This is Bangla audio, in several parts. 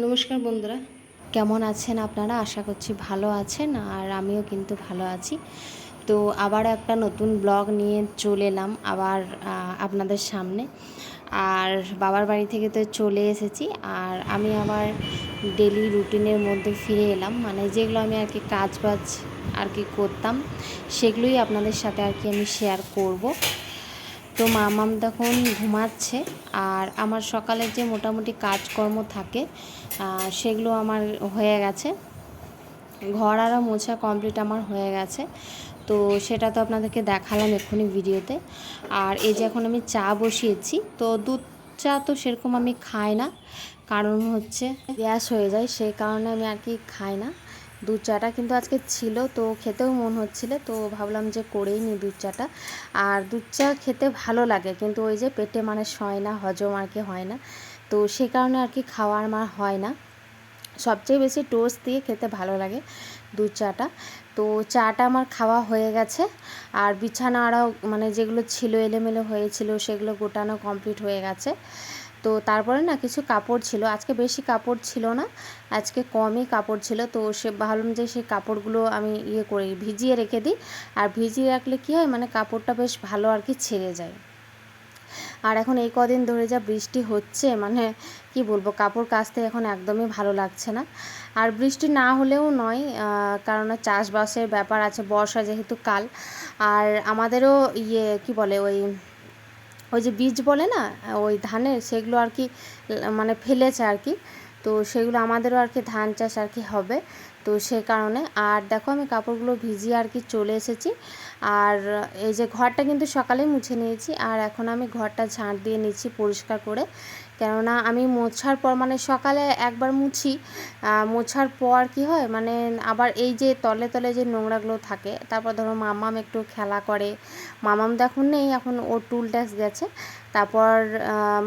নমস্কার বন্ধুরা। কেমন আছেন আপনারা? আশা করছি ভালো আছেন আর আমিও কিন্তু ভালো আছি। তো আবার একটা নতুন ব্লগ নিয়ে চলে এলাম আবার আপনাদের সামনে। আর বাবার বাড়ি থেকে তো চলে এসেছি আর আমি আবার ডেলি রুটিনের মধ্যে ফিরে এলাম। মানে যেগুলো আমি আর কি কাজ বাজ আর কি করতাম, সেগুলোই আপনাদের সাথে আর কি আমি শেয়ার করব। তো মামাম তখন ঘুমাচ্ছে আর আমার সকালের যে মোটামুটি কাজকর্ম থাকে সেগুলো আমার হয়ে গেছে। ঘর আরও মোছা কমপ্লিট আমার হয়ে গেছে। তো সেটা তো আপনাদেরকে দেখালাম এক্ষুনি ভিডিওতে। আর এই যে এখন আমি চা বসিয়েছি, তো দুধ চা তো সেরকম আমি খাই না। কারণ হচ্ছে গ্যাস হয়ে যায়, সেই কারণে আমি আর কি খাই না। দুধ চাটা কিন্তু আজকে ছিল, তো খেতেও মন হচ্ছিল, তো ভাবলাম যে করেই নিই দুধ চাটা আর দুধ চা খেতে ভালো লাগে, কিন্তু ওই যে পেটে মানে সয় না, হজম আর কি হয় না। তো সে কারণে আর কি খাওয়ার আমার হয় না। সবচেয়ে বেশি টোস্ট দিয়ে খেতে ভালো লাগে দুধ চাটা তো চাটা আমার খাওয়া হয়ে গেছে, আর বিছানা আরও মানে যেগুলো ছিল, এলোমেলো হয়েছিল, সেগুলো গোটানো কমপ্লিট হয়ে গেছে। তো তারপরে না কিছু কাপড় ছিল। আজকে বেশি কাপড় ছিল না। আজকে কমই কাপড় ছিল। তো সে ভাবলাম যে সেই কাপড়গুলো আমি ইয়ে করি ভিজিয়ে রেখে দিই। আর ভিজিয়ে রাখলে কী হয়? মানে কাপড়টা বেশ ভালো আর কি ছেড়ে যায়। আর এখন এই কদিন ধরে যা বৃষ্টি হচ্ছে মানে কি বলব? কাপড় কাচতে এখন একদমই ভালো লাগছে না। আর বৃষ্টি না হলেও নয় কারণ চাষবাসের ব্যাপার আছে, বর্ষা যেহেতু কাল। আর আমাদেরও ইয়ে কি বলে ওই ওই যে বীজ বলে না, ওই ধানের সেগুলো আর কি মানে ফেলেছে আর কি। তো সেগুলো আমাদেরও আর কি ধান চাষ আর কি হবে। তো সে কারণে, আর দেখো আমি কাপড়গুলো ভিজিয়ে আর কি চলে এসেছি। আর এই যে ঘরটা কিন্তু সকালেই মুছে নিয়েছি, আর এখন আমি ঘরটা ঝাঁট দিয়ে নিচ্ছি পরিষ্কার করে। কেননা আমি মোছার পর মানে সকালে একবার মুছি মোছার পর কি হয় মানে আবার এই যে তলে তলে যে নোংরাগুলো থাকে, তারপর ধরো মামাম একটু খেলা করে, মামাম দেখুন নেই, এখন ও টুল ট্যাক্স গেছে তারপর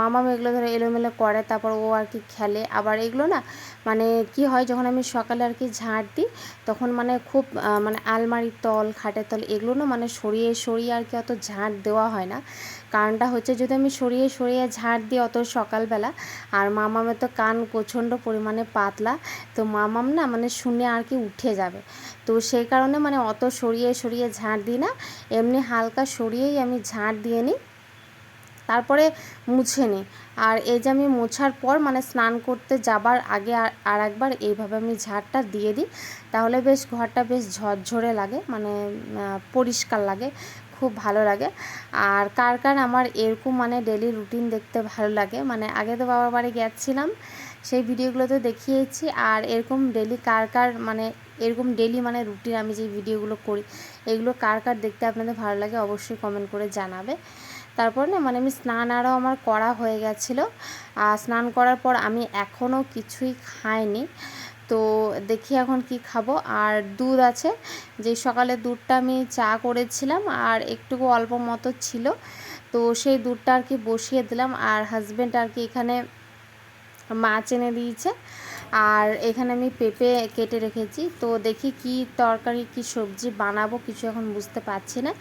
মামাম এগুলো ধরো এলোমেলো করে, তারপর ও আর কি খেলে। আবার এগুলো না মানে কি হয়, যখন আমি সকালে আর কি ঝাঁট দিই, তখন মানে খুব মানে আলমারির তল, খাটের তল, এগুলো না মানে সরিয়ে সরিয়ে আর কি অত ঝাঁট দেওয়া হয় না। কারণটা হচ্ছে যদি আমি সরিয়ে সরিয়ে ঝাঁট দিই অত সকালবেলা, আর মামামের তো কান প্রচণ্ড পরিমাণে পাতলা, তো মামাম না মানে শুনে আর কি উঠে যাবে। তো সেই কারণে মানে অত সরিয়ে সরিয়ে ঝাঁট দিই না, এমনি হালকা সরিয়েই আমি ঝাঁট দিয়ে নিই। তারপরে মুছে নিই আর এই যে আমি মোছার পর মানে স্নান করতে যাবার আগে আর- একবার এইভাবে আমি ঝাড়টা দিয়ে দিই, তাহলে বেশ ঘরটা বেশ ঝরঝরে লাগে মানে পরিষ্কার লাগে, খুব ভালো লাগে। আর কার কার আমার এরকম মানে ডেলি রুটিন দেখতে ভালো লাগে মানে আগে তো বাবার বাড়ি গেছিলাম সেই ভিডিওগুলো তো দেখিয়েছি। আর এরকম ডেলি কার কার মানে এরকম ডেলি মানে রুটিন আমি যে ভিডিওগুলো করি, এগুলো কার কার দেখতে আপনাদের ভালো লাগে অবশ্যই কমেন্ট করে জানাবে। তারপর না মানে আমি স্নান আরও আমার করা হয়ে গেছিল। আর স্নান করার পর আমি এখনও কিছুই খাইনি। তো দেখি এখন কি খাব। আর দুধ আছে, যে সকালে দুধটা আমি চা করেছিলাম আর একটুকু অল্প মতো ছিল। তো সেই দুধটা আর কি বসিয়ে দিলাম আর হাজব্যান্ড আর কি এখানে মাছ এনে দিয়েছে। আর এখানে আমি পেঁপে কেটে রেখেছি। তো দেখি কি তরকারি, কি সবজি বানাবো, কিছু এখন বুঝতে পারছি না।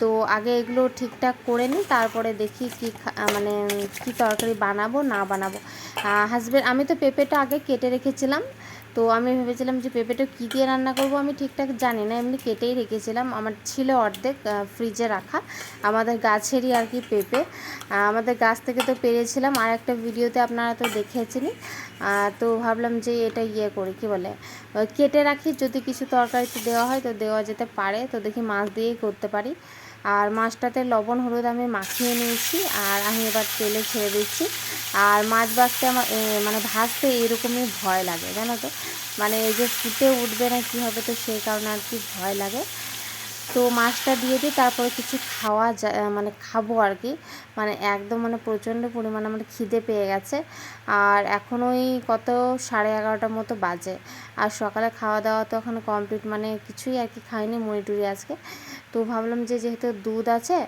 তো আগে এগুলো ঠিকঠাক করে নিই তারপরে দেখি কি মানে কি তরকারি বানাবো না বানাবো। হাজব্যান্ড আমি তো পেঁপেটা আগে কেটে রেখেছিলাম। তো আমি ভেবেছিলাম যে পেঁপেটা কী দিয়ে রান্না করব আমি ঠিকঠাক জানি না এমনি কেটেই রেখেছিলাম। আমার ছিল অর্ধেক ফ্রিজে রাখা আমাদের গাছেরই আর কি পেঁপে। আমাদের গাছ থেকে তো পেরেছিলাম আর একটা ভিডিওতে আপনারা তো আহ, তো ভাবলাম যে এটা ইয়ে করি কি বলে কেটে রাখি যদি কিছু তরকারিতে দেওয়া হয় তো দেওয়া যেতে পারে তো দেখি মাছ দিয়েই করতে পারি। আর মাছটাতে লবণ, হলুদ আমি মাখিয়ে নিয়েছি আর আমি এবার তেলে ছেড়ে দিচ্ছি। আর মাছ ভাজতে আমার মানে ভাজতে এরকমই ভয় লাগে, জানো তো? মানে এই যে ফুটে উঠবে না কী হবে তো সেই কারণে আর কি ভয় লাগে। তো মাছটা দিয়ে দিই, তারপরে কিছু খাওয়া যায় মানে খাব আর কি। মানে একদম মানে প্রচণ্ড পরিমাণে আমার খিদে পেয়ে গেছে। আর এখন ওই কত, সাড়ে এগারোটার মতো বাজে। আর সকালে খাওয়া দাওয়া তো এখন কমপ্লিট মানে কিছুই আর কি খাইনি, মুড়ি টুড়ি আজকে। তো ভাবলাম যে যেহেতু দুধ আছে,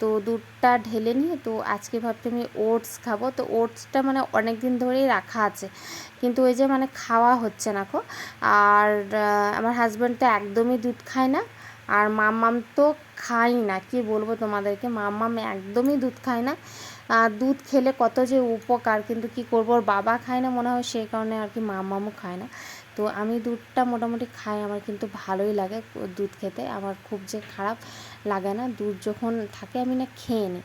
তো দুধটা ঢেলে নিয়ে তো আজকে ভাবছি আমি ওটস খাব। তো ওটসটা মানে অনেক দিন ধরেই রাখা আছে, কিন্তু ওই যে মানে খাওয়া হচ্ছে না কো। আর আমার হাজব্যান্ড তো একদমই দুধ খায় না, আর মাম্মাম তো খাই না, কি বলব তোমাদেরকে? মাম্মাম একদমই দুধ খায় না। দুধ খেলে কত যে উপকার, কিন্তু কি করব? বাবা খায় না মনে হয় সেই কারণে আর কি মামামও খায় না। তো আমি দুধটা মোটামুটি খাই, আমার কিন্তু ভালোই লাগে দুধ খেতে, আমার খুব যে খারাপ লাগে না, দুধ যখন থাকে আমি না খেয়ে নিই।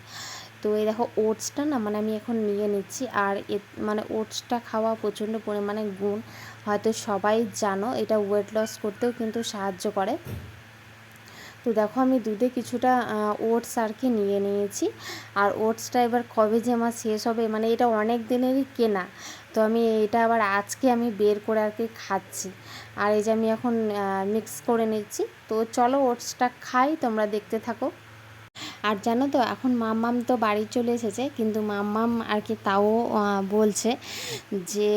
তো এই দেখো ওটসটা না মানে আমি এখন নিয়ে নিচ্ছি, আর এ মানে ওটসটা খাওয়া প্রচণ্ড পরিমাণে গুণ, হয়তো সবাই জানো এটা ওয়েট লস করতেও কিন্তু সাহায্য করে। তো দেখো আমি দুধে কিছুটা ওটস আর কি নিয়ে নিয়েছি, আর ওটসটা এবার কবে যে আমার শেষ হবে মানে এটা অনেক দিনেরই কেনা তো আমি এটা আবার আজকে আমি বের করে আর কি খাচ্ছি। আর এই যে আমি এখন মিক্স করে নিচ্ছি। তো চলো ওটসটা খাই, তোমরা দেখতে থাকো। আর জানো তো, এখন মাম্মাম তো বাড়ি চলে এসেছে, কিন্তু মাম্মাম আর কি তাও বলছে যে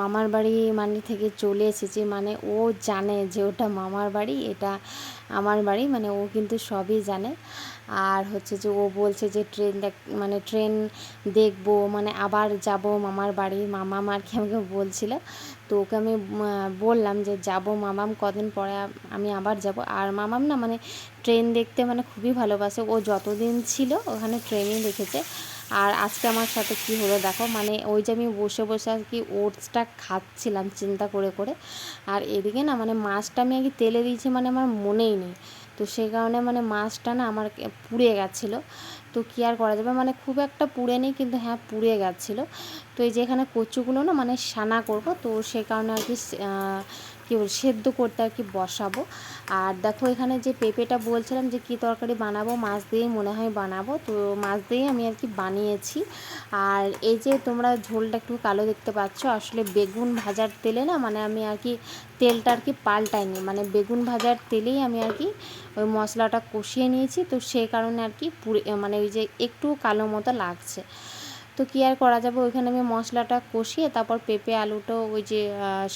মামার বাড়ি মানে থেকে চলে এসেছে। মানে ও জানে যে ওটা মামার বাড়ি, এটা আমার বাড়ি মানে ও কিন্তু সবই জানে। আর হচ্ছে যে ও বলছে যে ট্রেন দেখ মানে ট্রেন দেখব মানে আবার যাব মামার বাড়ি। মামাম আর কি আমাকে বলছিল? তো ওকে আমি বললাম যে যাব মামাম, কদিন পরে আমি আবার যাব। আর মামাম না মানে ট্রেন দেখতে মানে খুবই ভালোবাসে। ও যতদিন ছিল ওখানে ট্রেনই দেখেছে। আর আজকে আমার সাথে কি হলো দেখো মানে ওই যে আমি বসে বসে আর কি ওটসটা খাচ্ছিলাম চিন্তা করে করে। আর এদিকে না মানে মাছটা আমি আগে তেলে দিয়েছি মানে আমার মনেই নেই। তো সেই কারণে মানে মাছটা না আমার পুড়ে গেছিল। তো কী আর করা যাবে? মানে খুব একটা পুড়ে নেই, কিন্তু হ্যাঁ পুড়ে গেছিল। তো এই যে এখানে কচুগুলো না মানে সানা করব, তো সেই কারণে আর কি কী বল, সেদ্ধ করতে আর কি বসাবো। আর দেখো এখানে যে পেঁপেটা বলছিলাম যে কী তরকারি বানাবো, মাছ দিয়েই মনে হয় বানাবো। তো মাছ দিয়েই আমি আর কি বানিয়েছি। আর এই যে তোমরা ঝোলটা একটু কালো দেখতে পাচ্ছ, আসলে বেগুন ভাজার তেলে না মানে আমি আর কি তেলটা আর কি পাল্টাইনি। মানে বেগুন ভাজার তেলেই আমি আর কি ওই মশলাটা কষিয়ে নিয়েছি, তো সেই কারণে আর কি পুড়ে মানে ওই যে একটু কালো মতো লাগছে। তো কী আর করা যাবে? ওইখানে আমি মশলাটা কষিয়ে তারপর পেঁপে, আলুটাও ওই যে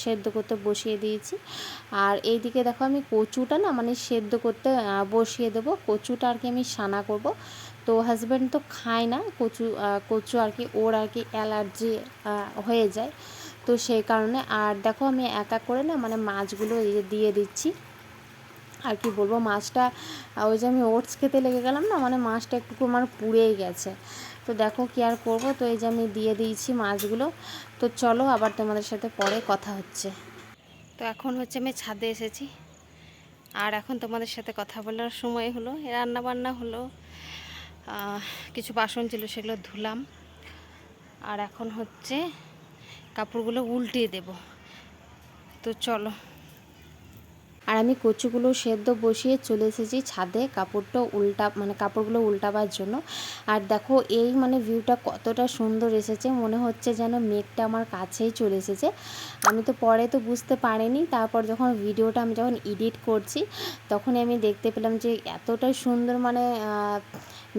সেদ্ধ করতে বসিয়ে দিয়েছি। আর এইদিকে দেখো আমি কচুটা না মানে সেদ্ধ করতে বসিয়ে দেবো। কচুটা আর কি আমি সানা করব। তো হাজব্যান্ড তো খায় না, কচু কচু আর কি ওর আর কি অ্যালার্জি হয়ে যায়। তো সেই কারণে, আর দেখো আমি একা করে না মানে মাছগুলো দিয়ে দিচ্ছি। আর কি বলব, মাছটা ওই যে আমি ওটস খেতে লেগে গেলাম না মানে মাছটা একটু আমার পুড়েই গেছে। তো দেখো কি আর করব, তো এই যে আমি দিয়ে দিয়েছি মাছগুলো। তো চলো আবার তোমাদের সাথে পরে কথা হচ্ছে। তো এখন হচ্ছে আমি ছাদে এসেছি। আর এখন তোমাদের সাথে কথা বলার সময় হলো রান্না বান্না হলো কিছু বাসন ছিল সেগুলো ধুলাম। আর এখন হচ্ছে কাপড়গুলো উল্টিয়ে দেব। তো চলো। আর আমি কচুগুলো সেদ্ধ বসিয়ে চলে এসেছি ছাদে কাপড়টা উল্টা মানে কাপড়গুলো উল্টাবার জন্য। আর দেখো এই মানে ভিউটা কতটা সুন্দর এসেছে, মনে হচ্ছে যেন মেঘটা আমার কাছেই চলে এসেছে। আমি তো পরে তো বুঝতে পারিনি, তারপর যখন ভিডিওটা আমি যখন এডিট করছি, তখনই আমি দেখতে পেলাম যে এতটাই সুন্দর মানে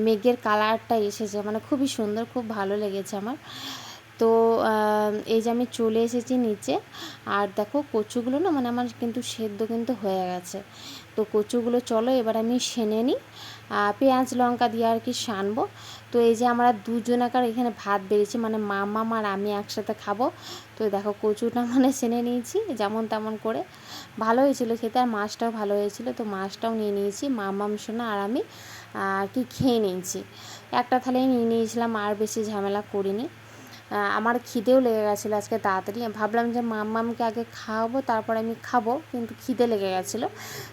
মেঘের কালারটা এসেছে। মানে খুবই সুন্দর, খুব ভালো লেগেছে আমার। তো এই যে আমি চলে এসেছি নিচে, আর দেখো কচুগুলো না মানে আমার কিন্তু সেদ্ধ কিন্তু হয়ে গেছে। তো কচুগুলো চলো, এবার আমি সেনে নিই। পেঁয়াজ, লঙ্কা দিয়ে আর কি সানবো। তো এই যে আমরা দুজনাকার এখানে ভাত বেড়েছি মানে মামা আর আমি একসাথে খাব। তো দেখো কচুটা মানে সেনে নিয়েছি, যেমন তেমন করে। ভালো হয়েছিল খেতে, আর মাছটাও ভালো হয়েছিল। তো মাছটাও নিয়ে নিয়েছি, মামাম, সোনা আর আমি আর কি খেয়ে নিয়েছি। একটা থালায় নিয়ে নিয়েছিলাম, আর বেশি ঝামেলা করিনি। আমার খিদেও লেগে গেছিল আজকে তাড়াতাড়ি। ভাবলাম যে মাম্মামকে আগে খাওয়াবো, তারপর আমি খাব, কিন্তু খিদে লেগে গেছিল।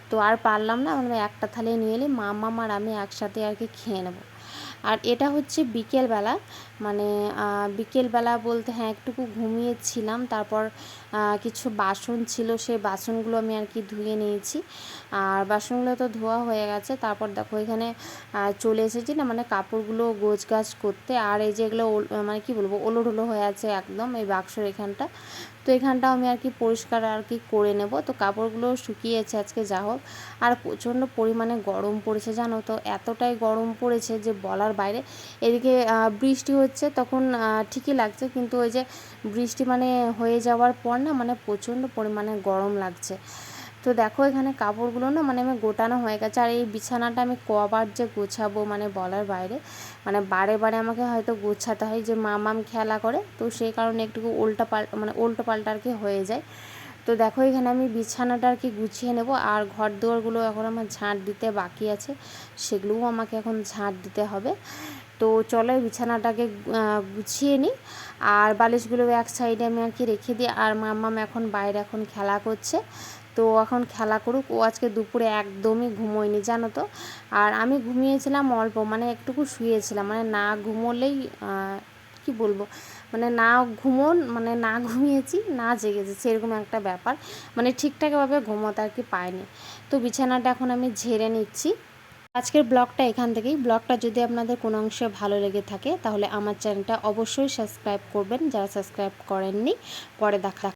তো আর পারলাম না আমরা একটা থালে নিয়ে এলে মাম্মাম আর আমি একসাথে আর কি খেয়ে নেব। আর এটা হচ্ছে বিকেলবেলা মানে বিকেলবেলা বলতে হ্যাঁ একটুকু ঘুমিয়েছিলাম, তারপর কিছু বাসন ছিল, সেই বাসনগুলো আমি আর কি ধুয়ে নিয়েছি। আর বাসনগুলো তো ধোয়া হয়ে গেছে, তারপর দেখো এখানে চলে এসেছি না মানে কাপড়গুলো গোছ গাছ করতে। আর এই যে এগুলো ওল- মানে কি বলব ওলোঢুলো হয়ে আছে একদম এই বাক্সর এখানটা। তো এখানটাও আমি আর কি পরিষ্কার আর কি করে নেব। তো কাপড়গুলো শুকিয়েছে আজকে, যা হোক। আর প্রচণ্ড পরিমাণে গরম পড়েছে, জানো তো? এতটাই গরম পড়েছে যে বলার বাইরে। এদিকে বৃষ্টি হচ্ছে, তখন ঠিকই লাগছে। কিন্তু ওই যে বৃষ্টি মানে হয়ে যাওয়ার পর না মানে প্রচণ্ড পরিমাণে গরম লাগছে। তো দেখো এখানে কাপড়গুলো না মানে আমি গোটানো হয়ে গেছে। আর এই বিছানাটা আমি কবার যে গোছাবো মানে বলার বাইরে মানে বারে বারে আমাকে হয়তো গোছাতে হয় যে মামাম খেলা করে, তো সেই কারণে একটু উল্টা পাল মানে উল্টো পাল্টা আর কি হয়ে যায়। তো দেখো এখানে আমি বিছানাটা আর কি গুছিয়ে নেব, আর ঘর দুয়ারগুলো এখন আমার ঝাঁট দিতে বাকি আছে, সেগুলোও আমাকে এখন ঝাঁট দিতে হবে। তো চলো বিছানাটাকে গুছিয়ে নিই। আর বালিশগুলো এক সাইডে আমি আর কি রেখে দিই। আর মাম্মাম এখন বাইরে এখন খেলা করছে। তো এখন খেলা করুক। ও আজকে দুপুরে একদমই ঘুমোয়নি, জানো তো। আর আমি ঘুমিয়েছিলাম অল্প মানে একটুকু শুয়েছিলাম। মানে না ঘুমোলেই কি বলব? মানে না ঘুমোন মানে না ঘুমিয়েছি, না জেগেছি, সেরকম একটা ব্যাপার। মানে ঠিকঠাকভাবে ঘুমোতে আর কি পাইনি। তো বিছানাটা এখন আমি ঝেড়ে নিচ্ছি। আজকের ব্লগটা এখান থেকেই। ব্লগটা যদি আপনাদের কোনো অংশে ভালো লেগে থাকে, তাহলে আমার চ্যানেলটা অবশ্যই সাবস্ক্রাইব করবেন। যারা সাবস্ক্রাইব করেননি, পরে দেখা